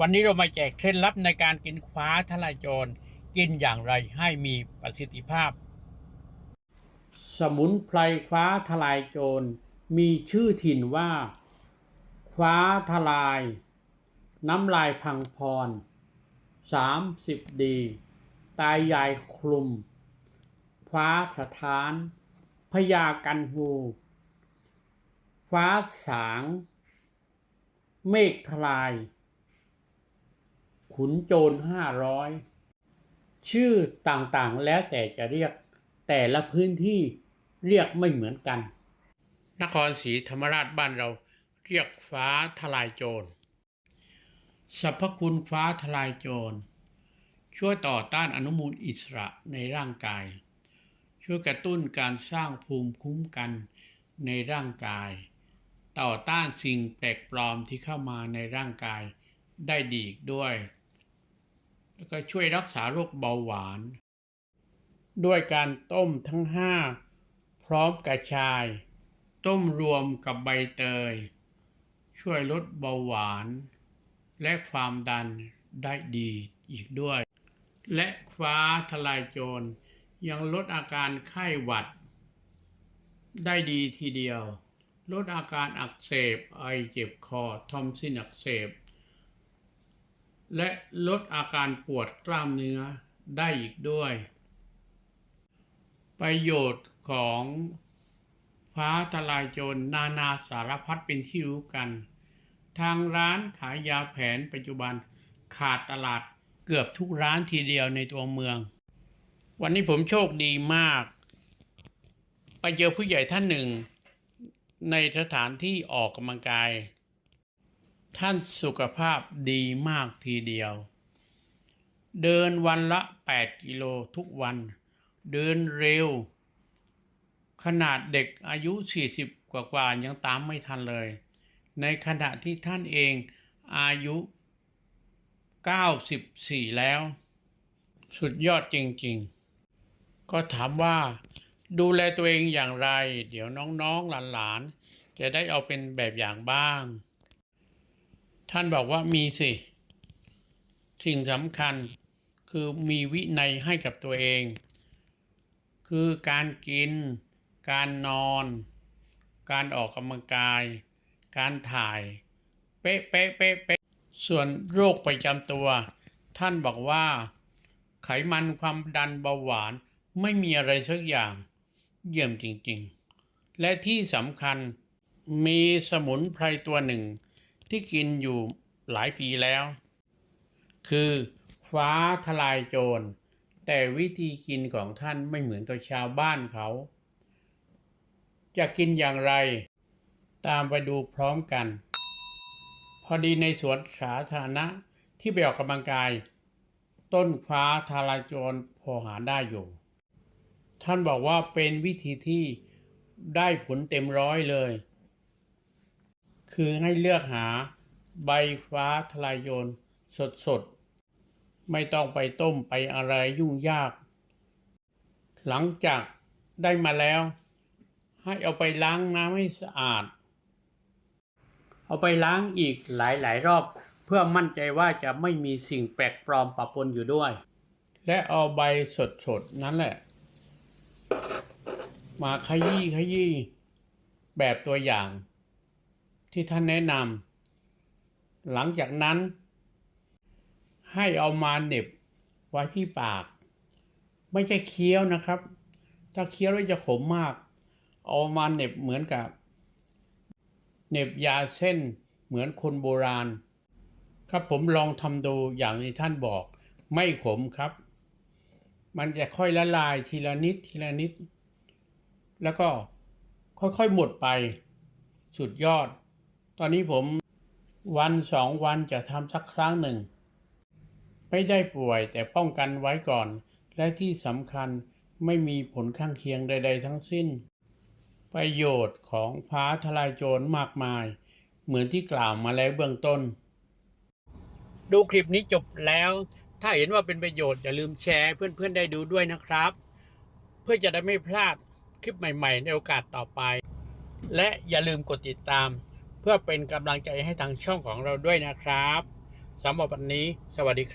วันนี้เรามาแจกเคล็ดลับในการกินคว้าทลายโจร กินอย่างไรให้มีประสิทธิภาพ สมุนไพรคว้าทลายโจร มีชื่อถิ่นว่า คว้าทลาย น้ำลายพังพรสามสิบดี ตายยายคลุม คว้าสถานพยากันหูคว้าสาง เมฆทลาย ขุนโจรห้าร้อยชื่อต่างๆแล้วแต่จะเรียก แต่ละพื้นที่เรียกไม่เหมือนกัน นครศรีธรรมราชบ้านเราเรียกฟ้าทลายโจรสรรพคุณฟ้าทลายโจร ช่วยต่อต้านอนุมูลอิสระในร่างกาย ช่วยกระตุ้นการสร้างภูมิคุ้มกันในร่างกาย ต่อต้านสิ่งแปลกปลอมที่เข้ามาในร่างกายได้ดีอีกด้วย แล้วก็ช่วยรักษาโรคเบาหวาน ด้วยการต้มทั้งห้าพร้อมกระชาย ต้มรวมกับใบเตย ช่วยลดเบาหวาน และความดันได้ดีอีกด้วย และคว้าทลายโจรยังลดอาการไข้หวัด ได้ดีทีเดียว ลดอาการอักเสบไอเจ็บคอทอมซินอักเสบ และลดอาการปวดกล้ามเนื้อได้อีกด้วย ประโยชน์ของฟ้าทลายโจรนานาสารพัดเป็นที่รู้กัน ทางร้านขายยาแผนปัจจุบันขาดตลาดเกือบทุกร้านทีเดียวในตัวเมือง วันนี้ผมโชคดีมาก ไปเจอผู้ใหญ่ท่านหนึ่ง ในสถานที่ออกกำลังกาย ท่านสุขภาพดีมากทีเดียว เดินวันละ 8 กิโลทุกวัน เดินเร็ว ขนาดเด็กอายุ 40 กว่าๆยังตามไม่ทันเลย ในขณะที่ท่านเองอายุ 94 แล้ว สุดยอดจริงๆ ก็ถามว่าดูแลตัวเองอย่างไร เดี๋ยวน้องๆหลานๆ จะได้เอาเป็นแบบอย่างบ้าง ท่านบอกว่ามีสิสิ่งสำคัญคือมีวินัยให้กับตัวเอง คือการกิน การนอน การออกกำลังกาย การถ่าย เป๊ะเป๊ะเป๊ะเป๊ะส่วนโรคประจำตัว ท่านบอกว่า ไขมันความดันเบาหวานไม่มีอะไรสักอย่าง เยี่ยมจริงๆ และที่สำคัญมีสมุนไพรตัวหนึ่ง ที่กินอยู่หลายปีแล้ว คือฟ้าทลายโจร แต่วิธีกินของท่านไม่เหมือนกับชาวบ้านเขา จะกินอย่างไร ตามไปดูพร้อมกัน พอดีในสวนสาธารณะที่ไปออกกำลังกาย ต้นฟ้าทลายโจรพอหาได้อยู่ ท่านบอกว่าเป็นวิธีที่ได้ผลเต็มร้อยเลย คือให้เลือกหาใบฟ้าทลายโจรสดๆ ไม่ต้องไปต้มไปอะไรยุ่งยาก หลังจากได้มาแล้ว ให้เอาไปล้างน้ำให้สะอาด เอาไปล้างอีกหลายๆ รอบ เพื่อมั่นใจว่าจะไม่มีสิ่งแปลกปลอมปะปนอยู่ด้วย และเอาใบสดๆ นั้นแหละ มาขยี้ขยี้แบบตัวอย่าง ที่ท่านแนะนำหลังจากนั้น ให้เอามาเน็บไว้ที่ปาก ไม่ใช่เคี้ยวนะครับ ถ้าเคี้ยวแล้วจะขมมาก เอามาเน็บเหมือนกับเน็บยาเส้นเหมือนคนโบราณ ครับผมลองทำดูอย่างที่ท่านบอก ไม่ขมครับ มันจะค่อยละลายทีละนิดทีละนิด แล้วก็ค่อยๆหมดไป สุดยอด ตอนนี้ผมวันสองวันจะทำสักครั้งหนึ่ง ไม่ได้ป่วยแต่ป้องกันไว้ก่อน และที่สำคัญไม่มีผลข้างเคียงใด ๆ ทั้งสิ้น ประโยชน์ของฟ้าทลายโจรมากมาย เหมือนที่กล่าวมาแล้วเบื้องต้น ดูคลิปนี้จบแล้ว ถ้าเห็นว่าเป็นประโยชน์อย่าลืมแชร์เพื่อนๆได้ดูด้วยนะครับ เพื่อจะได้ไม่พลาดคลิปใหม่ ๆ ในโอกาสต่อไป และอย่าลืมกดติดตาม เพื่อเป็นกำลังใจให้ทางช่องของเราด้วยนะครับสำหรับวันนี้ สวัสดีครับ